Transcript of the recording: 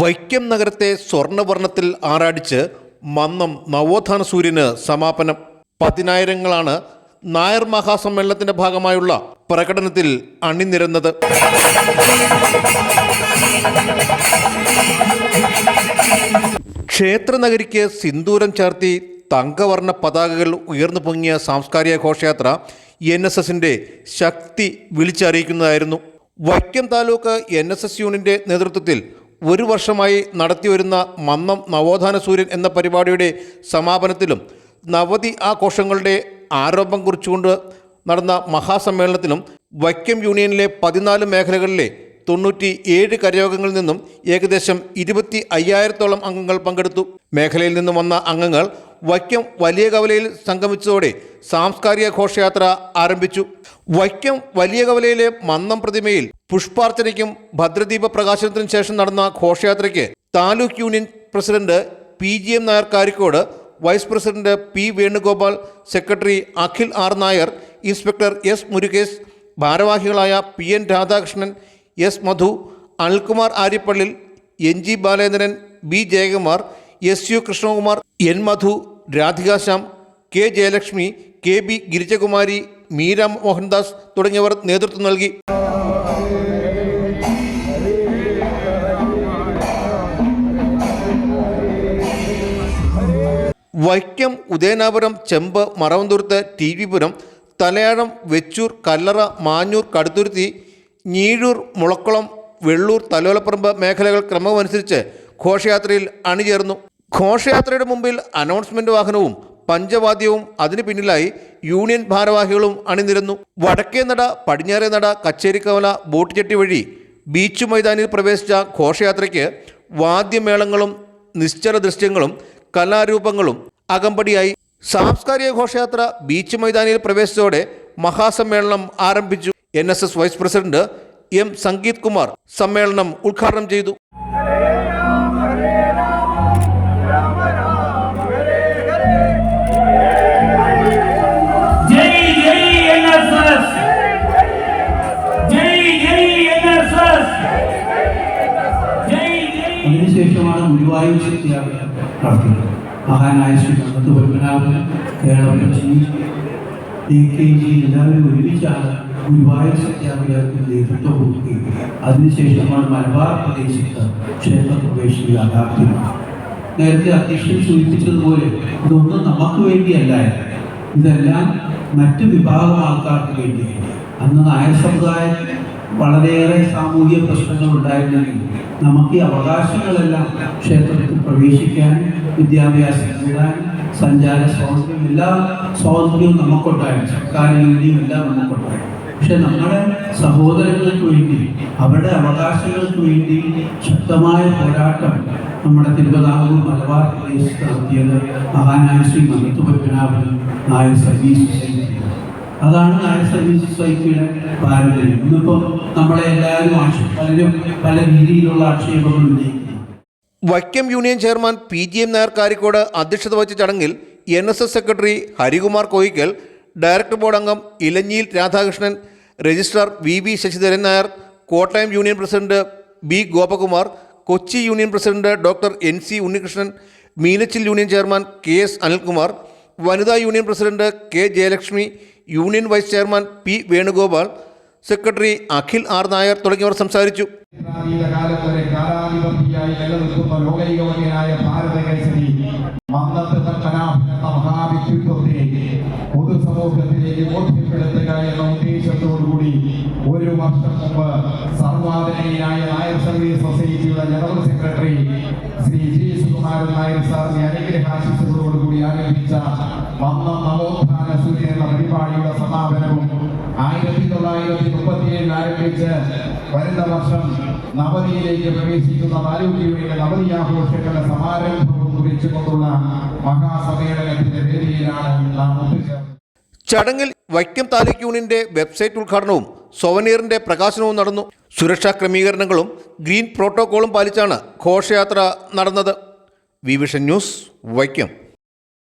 വൈക്കം നഗരത്തെ സ്വർണവർണത്തിൽ ആറാടിച്ച് മന്നം നവോത്ഥാന സൂര്യന് സമാപനം. പതിനായിരങ്ങളാണ് നായർ മഹാസമ്മേളനത്തിന്റെ ഭാഗമായുള്ള പ്രകടനത്തിൽ അണിനിരന്നത്. ക്ഷേത്രനഗരിക്ക് സിന്ദൂരം ചാർത്തി തങ്കവർണ പതാകകൾ ഉയർന്നു പൊങ്ങിയ സാംസ്കാരിക ഘോഷയാത്ര എൻ എസ് എസിന്റെ ശക്തി വിളിച്ചറിയിക്കുന്നതായിരുന്നു. Vaikom taluk N S S യൂണിന്റെ നേതൃത്വത്തിൽ ഒരു വർഷമായി നടത്തിവരുന്ന മന്നം നവോത്ഥാന സൂര്യൻ എന്ന പരിപാടിയുടെ സമാപനത്തിലും നവതി ആഘോഷങ്ങളുടെ ആരോപം കുറിച്ചുകൊണ്ട് നടന്ന മഹാസമ്മേളനത്തിലും വൈക്കം യൂണിയനിലെ പതിനാല് മേഖലകളിലെ തൊണ്ണൂറ്റി ഏഴ് കരയോഗങ്ങളിൽ നിന്നും ഏകദേശം ഇരുപത്തി അയ്യായിരത്തോളം അംഗങ്ങൾ പങ്കെടുത്തു. മേഖലയിൽ നിന്നും വന്ന അംഗങ്ങൾ വൈക്കം വലിയ കവലയിൽ സംഗമിച്ചതോടെ സാംസ്കാരിക ഘോഷയാത്ര ആരംഭിച്ചു. വൈക്കം വലിയ കവലയിലെ മന്നം പ്രതിമയിൽ പുഷ്പാർച്ചനയ്ക്കും ഭദ്രദീപ പ്രകാശനത്തിനും ശേഷം നടന്ന ഘോഷയാത്രയ്ക്ക് taluk union president P G M Nair Karikode vice president P Venugopal secretary Akhil R Nair inspector S Murukesh ഭാരവാഹികളായ P N Radhakrishnan S Madhu Anilkumar Aryappallil N G Balendran B Jayakumar S U Krishnakumar N Madhu Radhika Shyam K Jayalakshmi K B Girijakumari Meera Mohandas തുടങ്ങിയവർ നേതൃത്വം നൽകി. വൈക്കം ഉദയനാപുരം ചെമ്പ് Maravanthuruthu T വിപുരം Thalayazham Vechoor Kallara Manjoor Kaduthuruthy Njeezhoor Mulakkulam Vellur Thalayolaparambu മേഖലകൾ ക്രമമനുസരിച്ച് ഘോഷയാത്രയിൽ അണിചേർന്നു. ഘോഷയാത്രയുടെ മുമ്പിൽ announcement വാഹനവും പഞ്ചവാദ്യവും അതിനു പിന്നിലായി യൂണിയൻ ഭാരവാഹികളും അണിനിരന്നു. വടക്കേ നട പടിഞ്ഞാറേ നട കച്ചേരിക്കവല ബോട്ടുചെട്ടി വഴി ബീച്ച് മൈതാനിൽ പ്രവേശിച്ച ഘോഷയാത്രയ്ക്ക് വാദ്യമേളങ്ങളും നിശ്ചല ദൃശ്യങ്ങളും കലാരൂപങ്ങളും അകമ്പടിയായി. സാംസ്കാരിക ഘോഷയാത്ര ബീച്ച് മൈതാനിയിൽ പ്രവേശിച്ചതോടെ മഹാസമ്മേളനം ആരംഭിച്ചു. N vice president M Sangeeth Kumar സമ്മേളനം ഉദ്ഘാടനം ചെയ്തു. അതിനുശേഷമാണ് ഗുരുവായൂർ ശക്തിയാവുക നടത്തിയത്. മഹാനായ ശ്രീ പത്മനാഭൻ കേരളപ്പച്ചി ഡി കെ ജി എല്ലാവരും ഒരുമിച്ചാണ് ഗുരുവായൂർ നേതൃത്വം കൊടുക്കുകയും അതിനുശേഷമാണ് മലബാർ പ്രദേശത്ത് ക്ഷേത്രപ്രവേശന യാഥാർത്ഥ്യമാണ് നേരത്തെ അധ്യക്ഷൻ സൂചിപ്പിച്ചതുപോലെ ഇതൊന്നും നമുക്ക് വേണ്ടിയല്ലായിരുന്നു ഇതെല്ലാം മറ്റ് വിഭാഗം ആൾക്കാർക്ക് വേണ്ടിയാണ്. അന്ന് നായർ സമുദായം വളരെയേറെ സാമൂഹിക പ്രശ്നങ്ങൾ ഉണ്ടായിരുന്നെങ്കിൽ നമുക്ക് ഈ അവകാശങ്ങളെല്ലാം ക്ഷേത്രത്തിൽ പ്രവേശിക്കാൻ വിദ്യാഭ്യാസം നേടാൻ സഞ്ചാര സ്വാതന്ത്ര്യം എല്ലാ സ്വാതന്ത്ര്യവും നമുക്കുണ്ടായിരുന്നു. സർക്കാരിൽ നിന്നും എല്ലാം നമുക്കുണ്ടായിരുന്നു. പക്ഷെ നമ്മുടെ സഹോദരങ്ങൾക്ക് വേണ്ടി അവരുടെ അവകാശങ്ങൾക്ക് വേണ്ടി ശക്തമായ പോരാട്ടം നമ്മുടെ തിരുവിതാംകൂർ മലബാർ പ്രദേശത്ത് നടത്തിയത് മഹാനായ ശ്രീ മഹത്വ പത്മനാഭൻ നായർ സർവീസ് അതാണ് നായർ സർവീസ് സൊസൈറ്റിയുടെ പാരമ്പര്യം. ഇന്നിപ്പോൾ നമ്മളെ എല്ലാവരും ആക്ഷേപ പലരും പല രീതിയിലുള്ള ആക്ഷേപങ്ങൾ ഉന്നയിക്കുന്നു. Vaikom union chairman P G M Nair Karikode അധ്യക്ഷത വഹിച്ച ചടങ്ങിൽ N S S secretary Harikumar Koickal director board അംഗം Elanjiyil Radhakrishnan registrar V V Sasidharan Nair Kottayam union president B Gopakumar Kochi union president doctor N C Unnikrishnan Meenachil union chairman K S Anilkumar വനിതാ union president K Jayalakshmi union vice chairman P Venugopal secretary Akhil R Nair തുടങ്ങിയവർ സംസാരിച്ചു. മഹാവ്യക്തിത്വത്തെ പൊതുസമൂഹത്തിലേക്ക് ബോധ്യപ്പെടുത്തുക എന്ന ഉദ്ദേശത്തോടുകൂടി ഒരു വർഷം മുമ്പ് സർവാദരണീയനായ Nair service സൊസൈറ്റിയുടെ general secretary Shri G Sukumaran Nair സാറിന്റെ അനുഗ്രഹാശിസുകളോടുകൂടി ആരംഭിച്ച വന്ന നവോത്ഥാന സൂര്യൻ എന്ന പരിപാടിയുടെ സമാപനവും ആയിരത്തി തൊള്ളായിരത്തി മുപ്പത്തിയേഴിൽ ആരംഭിച്ച് വരുന്ന വർഷം നവതിയിലേക്ക് പ്രവേശിക്കുന്ന താലൂക്ക് നവതി ആഘോഷങ്ങളുടെ സമാരംഭവും നാം ചടങ്ങിൽ വൈക്കം താലൂക്ക് യൂണിയന്റെ വെബ്സൈറ്റ് ഉദ്ഘാടനവും സൊവനീറിന്റെ പ്രകാശനവും നടന്നു. സുരക്ഷാ ക്രമീകരണങ്ങളും ഗ്രീൻ പ്രോട്ടോകോളും പാലിച്ചാണ് ഘോഷയാത്ര നടന്നത്. V vision news Vaikom.